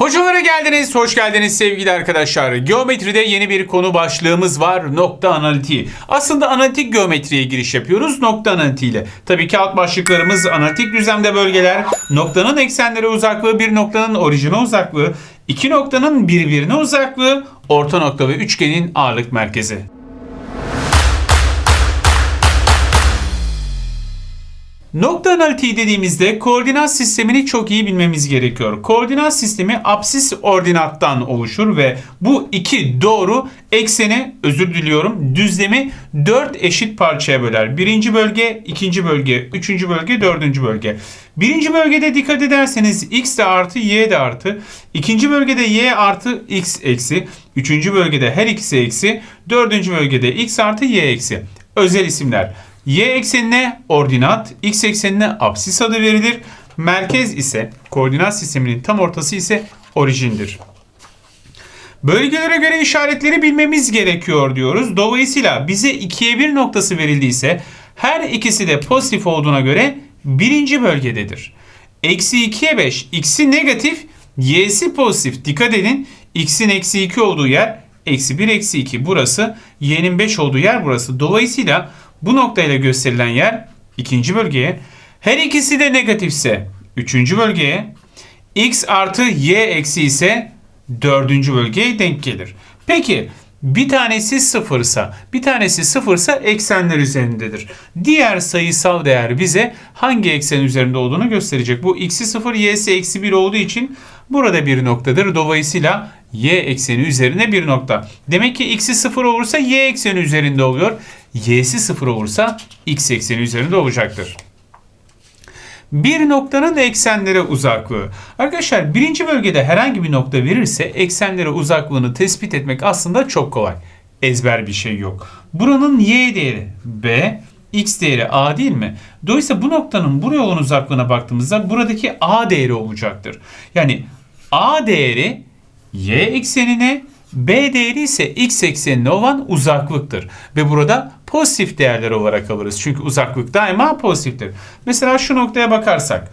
Hocalara geldiniz, hoş geldiniz sevgili arkadaşlar. Geometride yeni bir konu başlığımız var, nokta analitiği. Aslında analitik geometriye giriş yapıyoruz nokta analitiğiyle. Tabii ki alt başlıklarımız analitik düzlemde bölgeler, noktanın eksenlere uzaklığı, bir noktanın orijine uzaklığı, iki noktanın birbirine uzaklığı, orta nokta ve üçgenin ağırlık merkezi. Nokta analitiği dediğimizde koordinat sistemini çok iyi bilmemiz gerekiyor. Koordinat sistemi apsis ordinattan oluşur ve bu iki doğru ekseni özür diliyorum düzlemi dört eşit parçaya böler. Birinci bölge, ikinci bölge, üçüncü bölge, dördüncü bölge. Birinci bölgede dikkat ederseniz x de artı y de artı. İkinci bölgede y artı x eksi. Üçüncü bölgede her ikisi eksi. Dördüncü bölgede x artı y eksi. Özel isimler. Y eksenine ordinat, x eksenine apsis adı verilir. Merkez ise koordinat sisteminin tam ortası ise orijindir. Bölgelere göre işaretleri bilmemiz gerekiyor diyoruz. Dolayısıyla bize 2'ye 1 noktası verildiyse her ikisi de pozitif olduğuna göre birinci bölgededir. Eksi 2'ye 5 x'i negatif y'si pozitif. Dikkat edin x'in eksi 2 olduğu yer eksi 1 eksi 2 burası y'nin 5 olduğu yer burası. Dolayısıyla bu noktayla gösterilen yer ikinci bölgeye. Her ikisi de negatifse üçüncü bölgeye. X artı Y eksi ise dördüncü bölgeye denk gelir. Peki bir tanesi sıfırsa, bir tanesi sıfırsa eksenler üzerindedir. Diğer sayısal değer bize hangi eksen üzerinde olduğunu gösterecek. Bu x'i sıfır, y'si eksi 1 olduğu için burada bir noktadır. Dolayısıyla y ekseni üzerine bir nokta. Demek ki x'i sıfır olursa y ekseni üzerinde oluyor. Y'si sıfır olursa x ekseni üzerinde olacaktır. Bir noktanın eksenlere uzaklığı. Arkadaşlar birinci bölgede herhangi bir nokta verirse eksenlere uzaklığını tespit etmek aslında çok kolay. Ezber bir şey yok. Buranın y değeri b, x değeri a değil mi? Dolayısıyla bu noktanın buraya olan uzaklığına baktığımızda buradaki a değeri olacaktır. Yani a değeri y eksenine B değeri ise x eksenine olan uzaklıktır. Ve burada pozitif değerler olarak alırız. Çünkü uzaklık daima pozitiftir. Mesela şu noktaya bakarsak.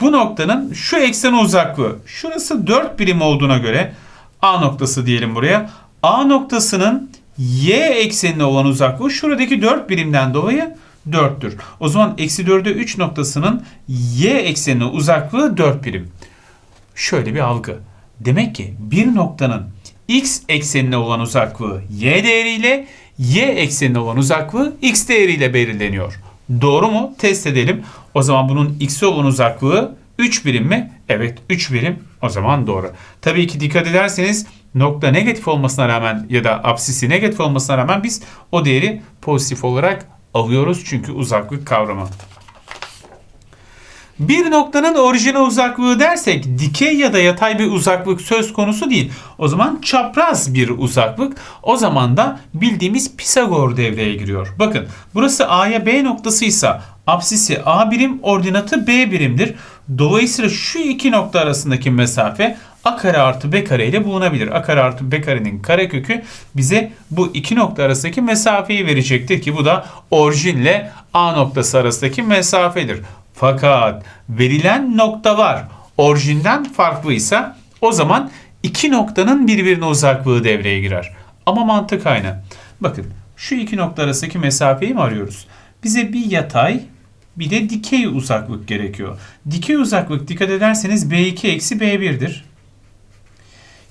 Bu noktanın şu eksen uzaklığı. Şurası 4 birim olduğuna göre A noktası diyelim buraya. A noktasının y eksenine olan uzaklığı şuradaki 4 birimden dolayı 4'tür. O zaman eksi 4'e 3 noktasının y eksenine uzaklığı 4 birim. Şöyle bir algı. Demek ki bir noktanın x eksenine olan uzaklığı y değeriyle, y eksenine olan uzaklığı x değeriyle belirleniyor. Doğru mu? Test edelim. O zaman bunun x'e olan uzaklığı 3 birim mi? Evet 3 birim. O zaman doğru. Tabii ki dikkat ederseniz nokta negatif olmasına rağmen ya da apsisi negatif olmasına rağmen biz o değeri pozitif olarak alıyoruz. Çünkü uzaklık kavramı. Bir noktanın orijine uzaklığı dersek dikey ya da yatay bir uzaklık söz konusu değil. O zaman çapraz bir uzaklık. O zaman da bildiğimiz Pisagor devreye giriyor. Bakın burası A'ya B noktasıysa apsisi A birim, ordinatı B birimdir. Dolayısıyla şu iki nokta arasındaki mesafe A kare artı B kare ile bulunabilir. A kare artı B karenin karekökü bize bu iki nokta arasındaki mesafeyi verecektir ki bu da orijinle A noktası arasındaki mesafedir. Fakat verilen noktalar orijinden farklıysa o zaman iki noktanın birbirine uzaklığı devreye girer. Ama mantık aynı. Bakın şu iki nokta arasındaki mesafeyi mi arıyoruz? Bize bir yatay bir de dikey uzaklık gerekiyor. Dikey uzaklık dikkat ederseniz B2 eksi B1'dir.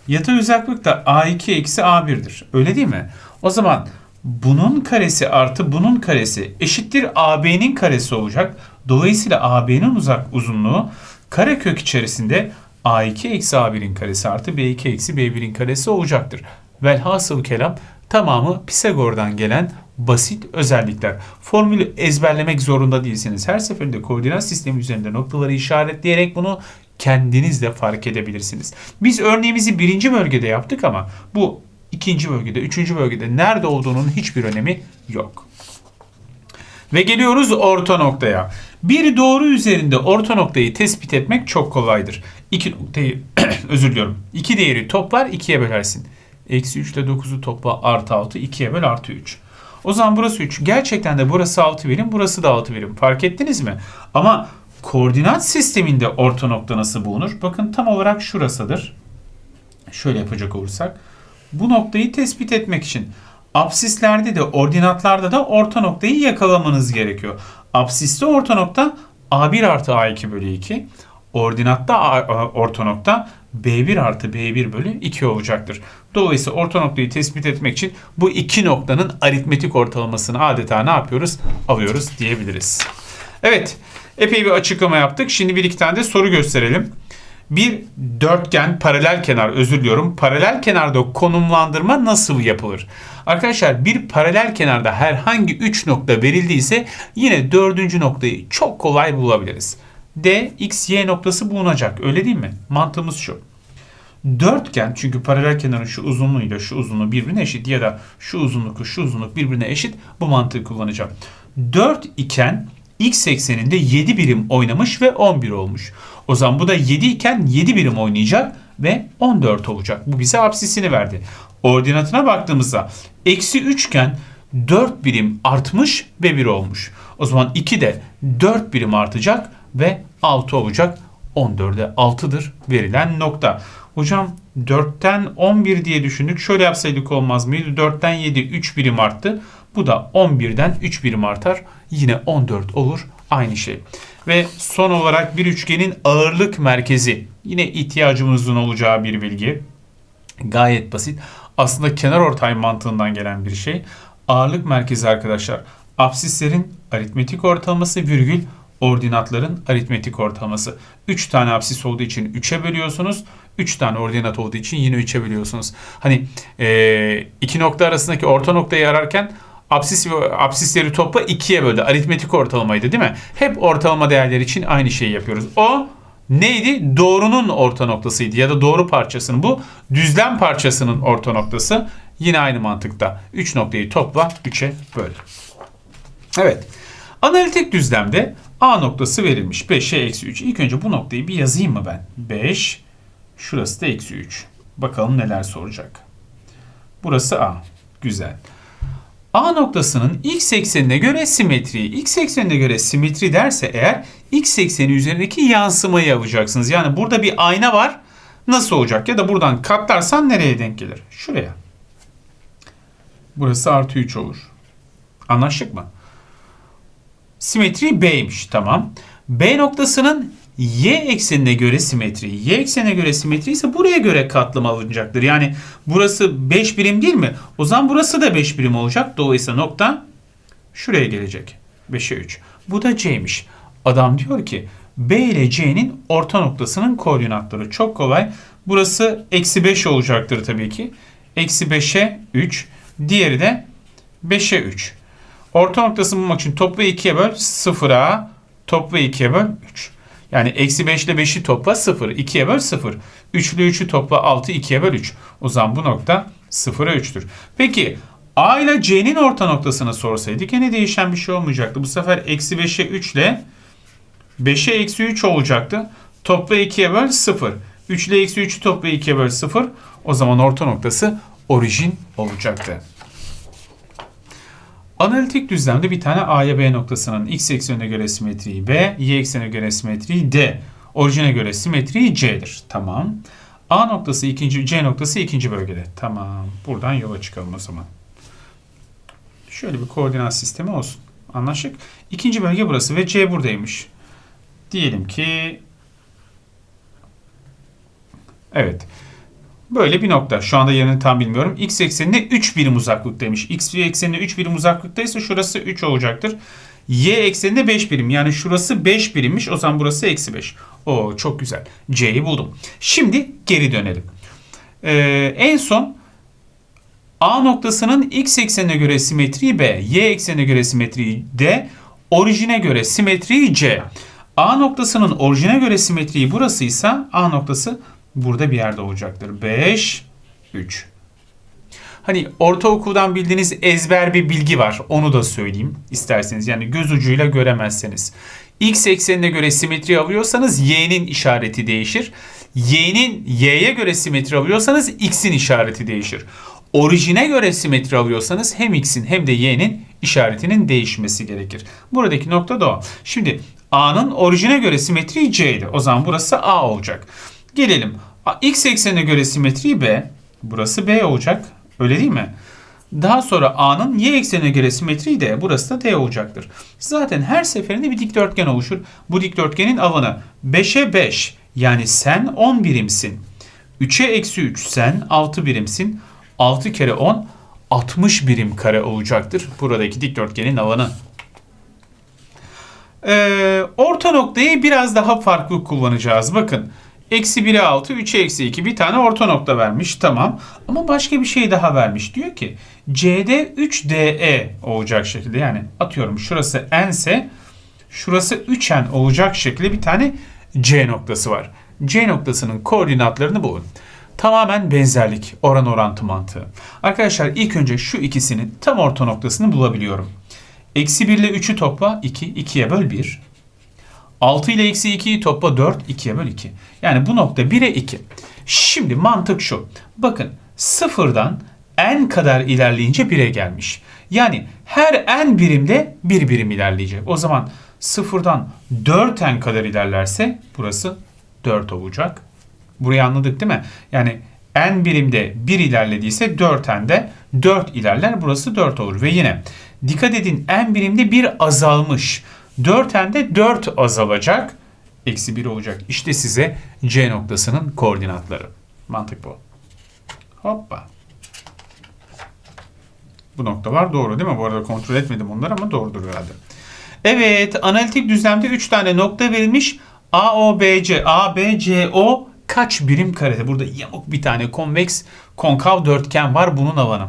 Yatay uzaklık da A2 eksi A1'dir. Öyle değil mi? O zaman bunun karesi artı bunun karesi eşittir AB'nin karesi olacak. Dolayısıyla AB'nin uzak uzunluğu karekök içerisinde A2 eksi A1'in karesi artı B2 eksi B1'in karesi olacaktır. Velhasıl kelam tamamı Pisagor'dan gelen basit özellikler. Formülü ezberlemek zorunda değilsiniz. Her seferinde koordinat sistemi üzerinde noktaları işaretleyerek bunu kendiniz de fark edebilirsiniz. Biz örneğimizi birinci bölgede yaptık ama bu ikinci bölgede, üçüncü bölgede nerede olduğunun hiçbir önemi yok. Ve geliyoruz orta noktaya. Bir doğru üzerinde orta noktayı tespit etmek çok kolaydır. İki noktayı, özür diliyorum. İki değeri toplar ikiye bölersin. Eksi 3 ile 9'u topla artı 6, 2'ye böl artı 3. O zaman burası 3. Gerçekten de burası 6 birim, burası da 6 birim. Fark ettiniz mi? Ama koordinat sisteminde orta nokta nasıl bulunur? Bakın tam olarak şurasıdır. Şöyle yapacak olursak. Bu noktayı tespit etmek için absislerde de ordinatlarda da orta noktayı yakalamanız gerekiyor. Absiste orta nokta A1 artı A2 bölü 2. Ordinatta orta nokta B1 artı B1 bölü 2 olacaktır. Dolayısıyla orta noktayı tespit etmek için bu iki noktanın aritmetik ortalamasını adeta ne yapıyoruz? Alıyoruz diyebiliriz. Evet, epey bir açıklama yaptık. Şimdi bir iki tane de soru gösterelim. Bir dörtgen paralel kenar özür diliyorum. Paralel kenarda konumlandırma nasıl yapılır? Arkadaşlar bir paralel kenarda herhangi 3 nokta verildiyse yine dördüncü noktayı çok kolay bulabiliriz. D, X, Y noktası bulunacak. Öyle değil mi? Mantığımız şu. Dörtgen çünkü paralel kenarın şu uzunluğuyla şu uzunluğu birbirine eşit ya da şu uzunlukla şu uzunluk birbirine eşit bu mantığı kullanacağım. 4 iken x ekseninde 7 birim oynamış ve 11 olmuş. O zaman bu da 7 iken 7 birim oynayacak ve 14 olacak. Bu bize absisini verdi. Ordinatına baktığımızda eksi 3 iken 4 birim artmış ve 1 olmuş. O zaman 2 de 4 birim artacak ve 6 olacak. 14'e 6'dır verilen nokta. Hocam 4'ten 11 diye düşündük. Şöyle yapsaydık olmaz mıydı? 4'ten 7 3 birim arttı. Bu da 11'den 3 birim artar. Yine 14 olur. Aynı şey. Ve son olarak bir üçgenin ağırlık merkezi. Yine ihtiyacımızın olacağı bir bilgi. Gayet basit. Aslında kenar ortay mantığından gelen bir şey. Ağırlık merkezi arkadaşlar. Absislerin aritmetik ortalaması virgül ordinatların aritmetik ortalaması. 3 tane absis olduğu için 3'e bölüyorsunuz. 3 tane ordinat olduğu için yine 3'e bölüyorsunuz. Hani e, iki nokta arasındaki orta noktayı ararken absis absisleri topla 2'ye böldü. Aritmetik ortalamaydı değil mi? Hep ortalama değerler için aynı şeyi yapıyoruz. O neydi? Doğrunun orta noktasıydı ya da doğru parçasının. Bu düzlem parçasının orta noktası. Yine aynı mantıkta. 3 noktayı topla 3'e böl. Evet. Analitik düzlemde A noktası verilmiş. 5'e eksi 3. İlk önce bu noktayı bir yazayım mı ben? 5. Şurası da eksi 3. Bakalım neler soracak. Burası A. Güzel. A noktasının x eksenine göre simetri. X eksenine göre simetri derse eğer x ekseni üzerindeki yansımayı alacaksınız. Yani burada bir ayna var. Nasıl olacak? Ya da buradan katlarsan nereye denk gelir? Şuraya. Burası artı 3 olur. Anlaştık mı? Simetri B'ymiş. Tamam. B noktasının y eksenine göre simetri. Y eksenine göre simetri ise buraya göre katlama alınacaktır. Yani burası 5 birim değil mi? O zaman burası da 5 birim olacak. Dolayısıyla nokta şuraya gelecek. 5'e 3. Bu da C'ymiş. Adam diyor ki B ile C'nin orta noktasının koordinatları. Çok kolay. Burası eksi 5 olacaktır tabii ki. Eksi 5'e 3. Diğeri de 5'e 3. Orta noktasını bulmak için topla 2'ye böl 0'a topla 2'ye böl 3. Yani eksi 5 ile 5'i topla 0. 2'ye böl 0. 3 ile 3'ü topla 6. 2'ye böl 3. O zaman bu nokta 0'a 3'tür. Peki A ile C'nin orta noktasını sorsaydık yine değişen bir şey olmayacaktı. Bu sefer eksi 5'e 3 ile 5'e eksi 3 olacaktı. Topla 2'ye böl 0. 3 ile eksi 3'ü topla 2'ye böl 0. O zaman orta noktası orijin olacaktı. Analitik düzlemde bir tane A'ya B noktasının x eksenine göre simetriği B, y eksenine göre simetriği D, orijine göre simetriği C'dir. Tamam. A noktası ikinci, C noktası ikinci bölgede. Tamam. Buradan yola çıkalım o zaman. Şöyle bir koordinat sistemi olsun. Anlaştık. İkinci bölge burası ve C buradaymış. Diyelim ki Evet. Böyle bir nokta. Şu anda yerini tam bilmiyorum. X eksenine 3 birim uzaklıktaymış. X eksenine 3 birim uzaklıktaysa şurası 3 olacaktır. Y ekseninde 5 birim. Yani şurası 5 birimmiş. O zaman burası eksi 5. Oo çok güzel. C'yi buldum. Şimdi geri dönelim. Ee, en son A noktasının x eksenine göre simetriği B, y eksenine göre simetriği D, orijine göre simetriği C. A noktasının orijine göre simetriği burasıysa A noktası burada bir yerde olacaktır. 5, 3. Hani ortaokuldan bildiğiniz ezber bir bilgi var. Onu da söyleyeyim isterseniz. Yani göz ucuyla göremezseniz. X eksenine göre simetri alıyorsanız y'nin işareti değişir. Y'nin y'ye göre simetri alıyorsanız x'in işareti değişir. Orijine göre simetri alıyorsanız hem x'in hem de y'nin işaretinin değişmesi gerekir. Buradaki nokta da o. Şimdi A'nın orijine göre simetriği C'ydi. O zaman burası A olacak. Gelelim. X eksenine göre simetriği B. Burası B olacak. Öyle değil mi? Daha sonra A'nın Y eksenine göre simetriği D. Burası da D olacaktır. Zaten her seferinde bir dikdörtgen oluşur. Bu dikdörtgenin alanı 5'e 5. Yani sen 10 birimsin. 3'e eksi 3 sen 6 birimsin. 6 kere 10 60 birim kare olacaktır. Buradaki dikdörtgenin alanı. Ee, orta noktayı biraz daha farklı kullanacağız. Bakın. Eksi 1'e 6, 3'e eksi 2 bir tane orta nokta vermiş. Tamam. Ama başka bir şey daha vermiş. Diyor ki CD 3DE olacak şekilde. Yani atıyorum şurası n ise şurası 3n olacak şekilde bir tane C noktası var. C noktasının koordinatlarını bulun. Tamamen benzerlik, oran orantı mantığı. Arkadaşlar ilk önce şu ikisinin tam orta noktasını bulabiliyorum. Eksi 1 ile 3'ü topla 2, 2'ye böl 1. 6 ile eksi 2'yi topla 4, 2'ye böl 2. Yani bu nokta 1'e 2. Şimdi mantık şu. Bakın sıfırdan n kadar ilerleyince 1'e gelmiş. Yani her n birimde 1 birim ilerleyecek. O zaman sıfırdan 4n kadar ilerlerse burası 4 olacak. Burayı anladık değil mi? Yani n birimde 1 ilerlediyse 4n'de 4 ilerler. Burası 4 olur. Ve yine dikkat edin n birimde 1 azalmış. 4n'de 4 azalacak. Eksi 1 olacak. İşte size C noktasının koordinatları. Mantık bu. Hoppa. Bu noktalar doğru değil mi? Bu arada kontrol etmedim onları ama doğrudur herhalde. Evet, analitik düzlemde 3 tane nokta verilmiş. A, O, B, C. A, B, C, O kaç birim karede? Burada yamuk bir tane konveks, konkav dörtgen var bunun alanı.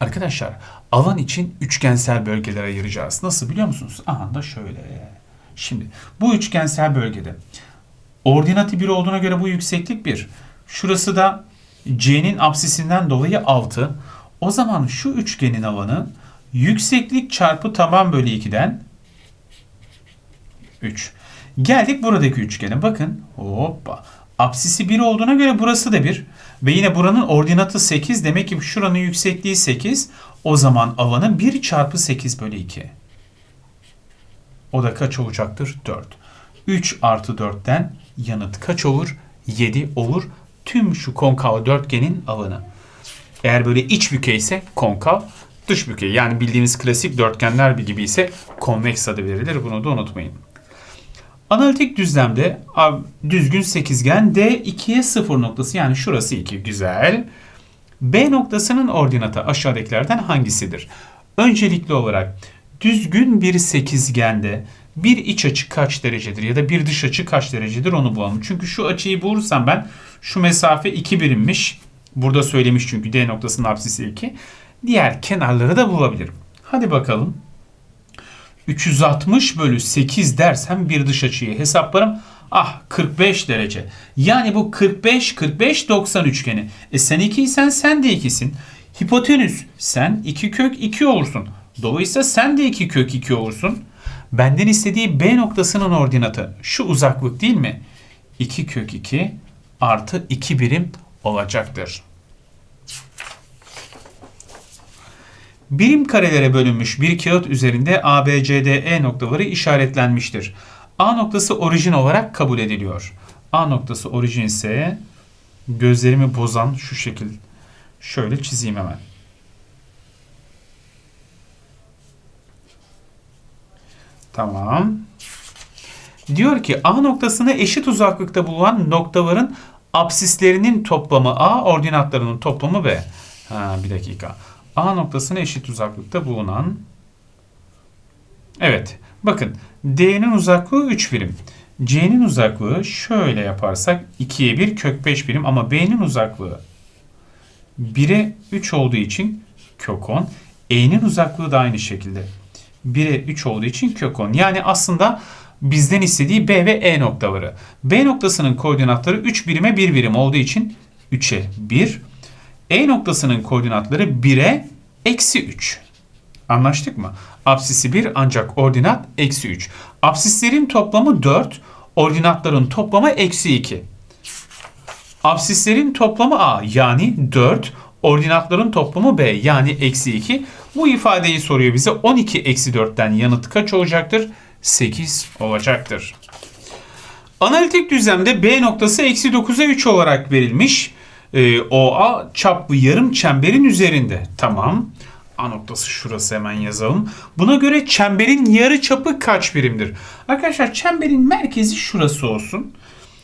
Arkadaşlar, alan için üçgensel bölgeler ayıracağız. Nasıl biliyor musunuz? Aha da şöyle. Şimdi bu üçgensel bölgede ordinatı 1 olduğuna göre bu yükseklik 1. Şurası da C'nin apsisinden dolayı 6. O zaman şu üçgenin alanı yükseklik çarpı taban bölü 2'den 3. Geldik buradaki üçgene. Bakın. Hoppa. Apsisi 1 olduğuna göre burası da 1. Ve yine buranın ordinatı 8. Demek ki şuranın yüksekliği 8. O zaman alanı 1 çarpı 8 bölü 2. O da kaç olacaktır? 4. 3 artı 4'ten yanıt kaç olur? 7 olur. Tüm şu konkav dörtgenin alanı. Eğer böyle iç bükey ise konkav, dış bükey yani bildiğimiz klasik dörtgenler gibi ise konveks adı verilir. Bunu da unutmayın. Analitik düzlemde düzgün sekizgen D 2'ye 0 noktası yani şurası 2 güzel. B noktasının ordinatı aşağıdakilerden hangisidir? Öncelikli olarak düzgün bir sekizgende bir iç açı kaç derecedir ya da bir dış açı kaç derecedir onu bulalım. Çünkü şu açıyı bulursam ben şu mesafe 2 birimmiş. Burada söylemiş çünkü D noktasının apsisi 2. Diğer kenarları da bulabilirim. Hadi bakalım. 360 bölü 8 dersem bir dış açıyı hesaplarım. Ah 45 derece. Yani bu 45 45 90 üçgeni. E sen 2 isen sen de 2'sin. Hipotenüs sen 2 kök 2 olursun. Dolayısıyla sen de 2 kök 2 olursun. Benden istediği B noktasının ordinatı şu uzaklık değil mi? 2 kök 2 artı 2 birim olacaktır. Birim karelere bölünmüş bir kağıt üzerinde A, B, C, D, E noktaları işaretlenmiştir. A noktası orijin olarak kabul ediliyor. A noktası orijin ise gözlerimi bozan şu şekil şöyle çizeyim hemen. Tamam. Diyor ki A noktasına eşit uzaklıkta bulunan noktaların apsislerinin toplamı A, ordinatlarının toplamı B. Ha, bir dakika. A noktasına eşit uzaklıkta bulunan Evet. Bakın D'nin uzaklığı 3 birim. C'nin uzaklığı şöyle yaparsak 2'ye 1 kök 5 birim ama B'nin uzaklığı 1'e 3 olduğu için kök 10. E'nin uzaklığı da aynı şekilde. 1'e 3 olduğu için kök 10. Yani aslında bizden istediği B ve E noktaları. B noktasının koordinatları 3 birime 1 birim olduğu için 3'e 1. E noktasının koordinatları 1'e eksi 3. Anlaştık mı? Apsisi 1 ancak ordinat eksi 3. Apsislerin toplamı 4, ordinatların toplamı eksi 2. Apsislerin toplamı A yani 4, ordinatların toplamı B yani eksi 2. Bu ifadeyi soruyor bize 12 eksi 4'ten yanıt kaç olacaktır? 8 olacaktır. Analitik düzlemde B noktası eksi 9'a 3 olarak verilmiş. Ee, OA çaplı yarım çemberin üzerinde. Tamam. A noktası şurası hemen yazalım. Buna göre çemberin yarı çapı kaç birimdir? Arkadaşlar çemberin merkezi şurası olsun.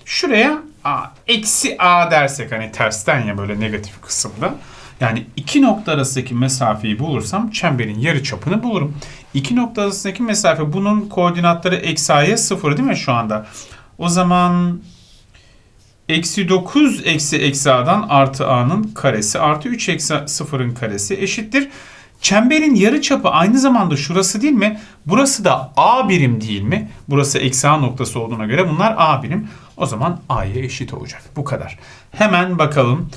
Şuraya A, eksi A dersek hani tersten ya böyle negatif kısımda. Yani iki nokta arasındaki mesafeyi bulursam çemberin yarı çapını bulurum. İki nokta arasındaki mesafe bunun koordinatları eksi A'ya sıfır değil mi şu anda? O zaman eksi 9 eksi eksi A'dan artı A'nın karesi artı 3 eksi 0'ın karesi eşittir. Çemberin yarı çapı aynı zamanda şurası değil mi? Burası da A birim değil mi? Burası eksi A noktası olduğuna göre bunlar A birim. O zaman A'ya eşit olacak. Bu kadar. Hemen bakalım.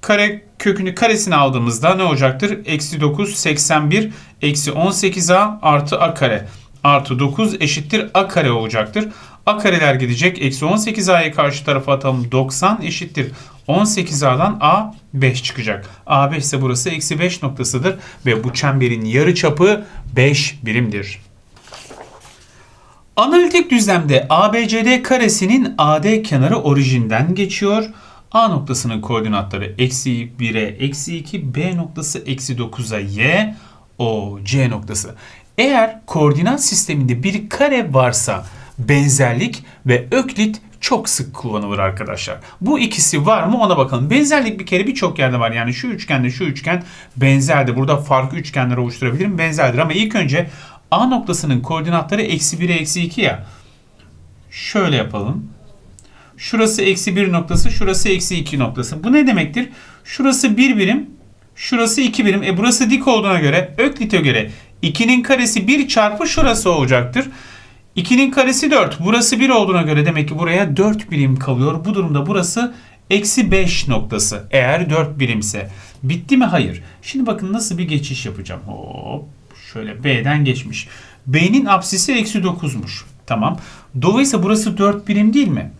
Kare kökünü karesini aldığımızda ne olacaktır? Eksi 9, 81, eksi 18A artı A kare. Artı 9 eşittir A kare olacaktır. A kareler gidecek. Eksi 18A'yı karşı tarafa atalım. 90 eşittir. 18A'dan A 5 çıkacak. A 5 ise burası eksi 5 noktasıdır. Ve bu çemberin yarı çapı 5 birimdir. Analitik düzlemde ABCD karesinin AD kenarı orijinden geçiyor. A noktasının koordinatları eksi 1'e eksi 2, B noktası eksi 9'a y, o C noktası. Eğer koordinat sisteminde bir kare varsa benzerlik ve öklit çok sık kullanılır arkadaşlar. Bu ikisi var mı ona bakalım. Benzerlik bir kere birçok yerde var. Yani şu üçgende şu üçgen benzerdir. Burada farklı üçgenler oluşturabilirim benzerdir. Ama ilk önce A noktasının koordinatları eksi 1'e eksi 2 ya. Şöyle yapalım. Şurası eksi 1 noktası, şurası eksi 2 noktası. Bu ne demektir? Şurası 1 birim, şurası 2 birim. E burası dik olduğuna göre, Öklit'e göre 2'nin karesi 1 çarpı şurası olacaktır. 2'nin karesi 4. Burası 1 olduğuna göre demek ki buraya 4 birim kalıyor. Bu durumda burası eksi 5 noktası. Eğer 4 birimse. Bitti mi? Hayır. Şimdi bakın nasıl bir geçiş yapacağım. Hop. Şöyle B'den geçmiş. B'nin apsisi eksi 9'muş. Tamam. Dolayısıyla burası 4 birim değil mi?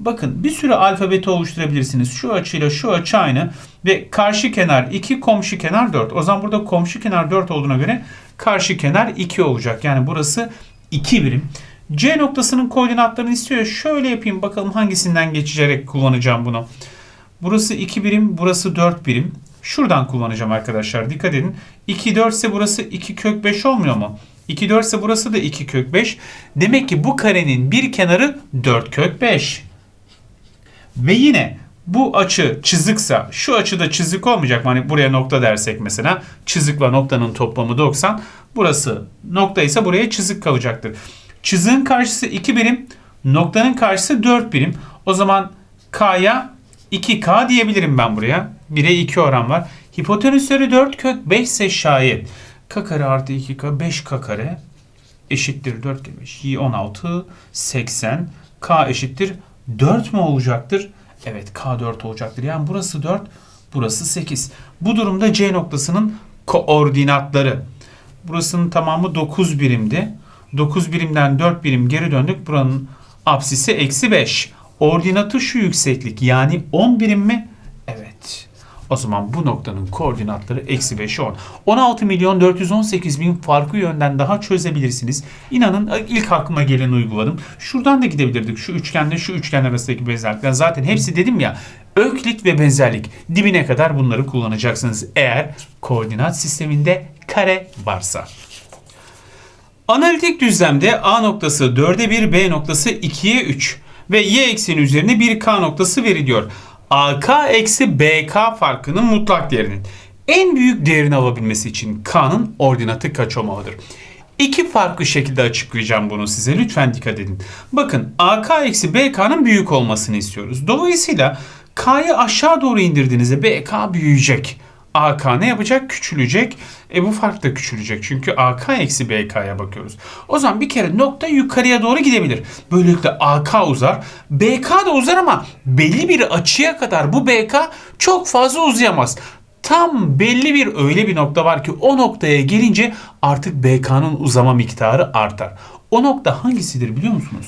Bakın bir sürü alfabeti oluşturabilirsiniz. Şu açıyla şu açı aynı. Ve karşı kenar 2, komşu kenar 4. O zaman burada komşu kenar 4 olduğuna göre karşı kenar 2 olacak. Yani burası 2 birim. C noktasının koordinatlarını istiyor. Şöyle yapayım bakalım hangisinden geçerek kullanacağım bunu. Burası 2 birim, burası 4 birim. Şuradan kullanacağım arkadaşlar. Dikkat edin. 2 4 ise burası 2 kök 5 olmuyor mu? 2 4 ise burası da 2 kök 5. Demek ki bu karenin bir kenarı 4 kök 5. Ve yine bu açı çizikse şu açıda çizik olmayacak mı? Hani buraya nokta dersek mesela çizikle noktanın toplamı 90. Burası nokta ise buraya çizik kalacaktır. Çiziğin karşısı 2 birim, noktanın karşısı 4 birim. O zaman K'ya 2K diyebilirim ben buraya. 1'e 2 oran var. Hipotenüsleri 4 kök 5 ise şayet. K kare artı 2K 5K kare eşittir 4 kere 5. 16 80 K eşittir 4 mü olacaktır? Evet K 4 olacaktır. Yani burası 4 burası 8. Bu durumda C noktasının koordinatları. Burasının tamamı 9 birimdi. 9 birimden 4 birim geri döndük. Buranın apsisi eksi 5. Ordinatı şu yükseklik yani 10 birim mi? O zaman bu noktanın koordinatları eksi 5 10. 16 milyon 418 bin farklı yönden daha çözebilirsiniz. İnanın ilk aklıma gelen uyguladım. Şuradan da gidebilirdik. Şu üçgenle şu üçgen arasındaki benzerlikler. Zaten hepsi dedim ya öklit ve benzerlik. Dibine kadar bunları kullanacaksınız. Eğer koordinat sisteminde kare varsa. Analitik düzlemde A noktası 4'e 1, B noktası 2'ye 3 ve y ekseni üzerine bir k noktası veriliyor. AK eksi BK farkının mutlak değerinin en büyük değerini alabilmesi için K'nın ordinatı kaç olmalıdır? İki farklı şekilde açıklayacağım bunu size. Lütfen dikkat edin. Bakın AK eksi BK'nın büyük olmasını istiyoruz. Dolayısıyla K'yı aşağı doğru indirdiğinizde BK büyüyecek. AK ne yapacak? Küçülecek. E bu fark da küçülecek. Çünkü AK eksi BK'ya bakıyoruz. O zaman bir kere nokta yukarıya doğru gidebilir. Böylelikle AK uzar. BK da uzar ama belli bir açıya kadar bu BK çok fazla uzayamaz. Tam belli bir öyle bir nokta var ki o noktaya gelince artık BK'nın uzama miktarı artar. O nokta hangisidir biliyor musunuz?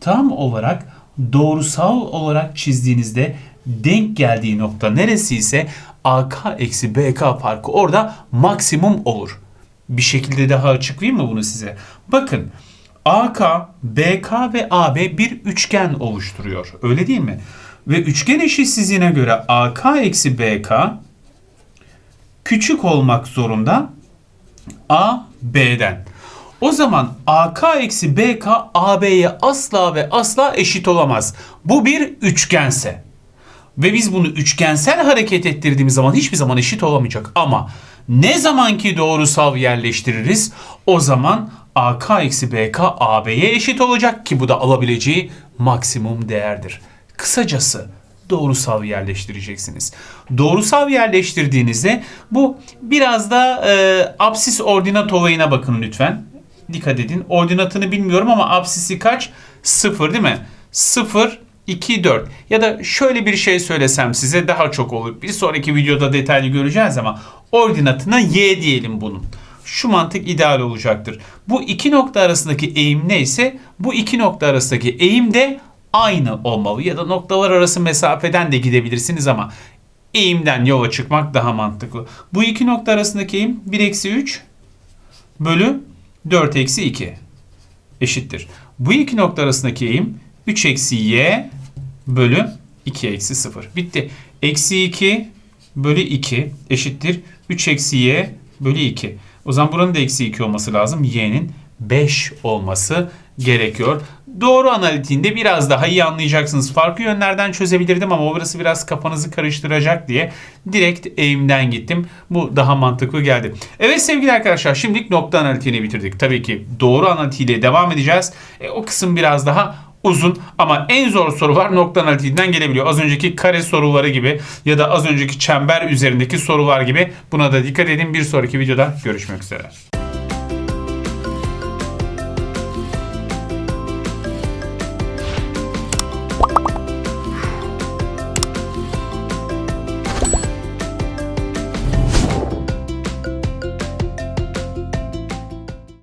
Tam olarak doğrusal olarak çizdiğinizde denk geldiği nokta neresi ise AK eksi BK farkı orada maksimum olur. Bir şekilde daha açıklayayım mı bunu size? Bakın AK, BK ve AB bir üçgen oluşturuyor. Öyle değil mi? Ve üçgen eşitsizliğine göre AK eksi BK küçük olmak zorunda A B'den. O zaman AK eksi BK AB'ye asla ve asla eşit olamaz. Bu bir üçgense. Ve biz bunu üçgensel hareket ettirdiğimiz zaman hiçbir zaman eşit olamayacak. Ama ne zamanki doğrusal yerleştiririz o zaman AK eksi BK AB'ye eşit olacak ki bu da alabileceği maksimum değerdir. Kısacası doğrusal yerleştireceksiniz. Doğrusal yerleştirdiğinizde bu biraz da e, absis ordinat olayına bakın lütfen. Dikkat edin. Ordinatını bilmiyorum ama absisi kaç? 0 değil mi? 0 2 4 ya da şöyle bir şey söylesem size daha çok olur. Bir sonraki videoda detaylı göreceğiz ama ordinatına y diyelim bunun. Şu mantık ideal olacaktır. Bu iki nokta arasındaki eğim neyse bu iki nokta arasındaki eğim de aynı olmalı. Ya da noktalar arası mesafeden de gidebilirsiniz ama eğimden yola çıkmak daha mantıklı. Bu iki nokta arasındaki eğim 1 eksi 3 bölü 4 eksi 2 eşittir. Bu iki nokta arasındaki eğim 3 eksi y bölü 2 eksi 0. Bitti. Eksi 2 bölü 2 eşittir. 3 eksi y bölü 2. O zaman buranın da eksi 2 olması lazım. y'nin 5 olması gerekiyor. Doğru analitiğinde biraz daha iyi anlayacaksınız. Farklı yönlerden çözebilirdim ama orası biraz kafanızı karıştıracak diye direkt eğimden gittim. Bu daha mantıklı geldi. Evet sevgili arkadaşlar şimdilik nokta analitiğini bitirdik. Tabii ki doğru analitiğiyle devam edeceğiz. E, o kısım biraz daha uzun ama en zor sorular nokta analitiğinden gelebiliyor. Az önceki kare soruları gibi ya da az önceki çember üzerindeki sorular gibi buna da dikkat edin. Bir sonraki videoda görüşmek üzere.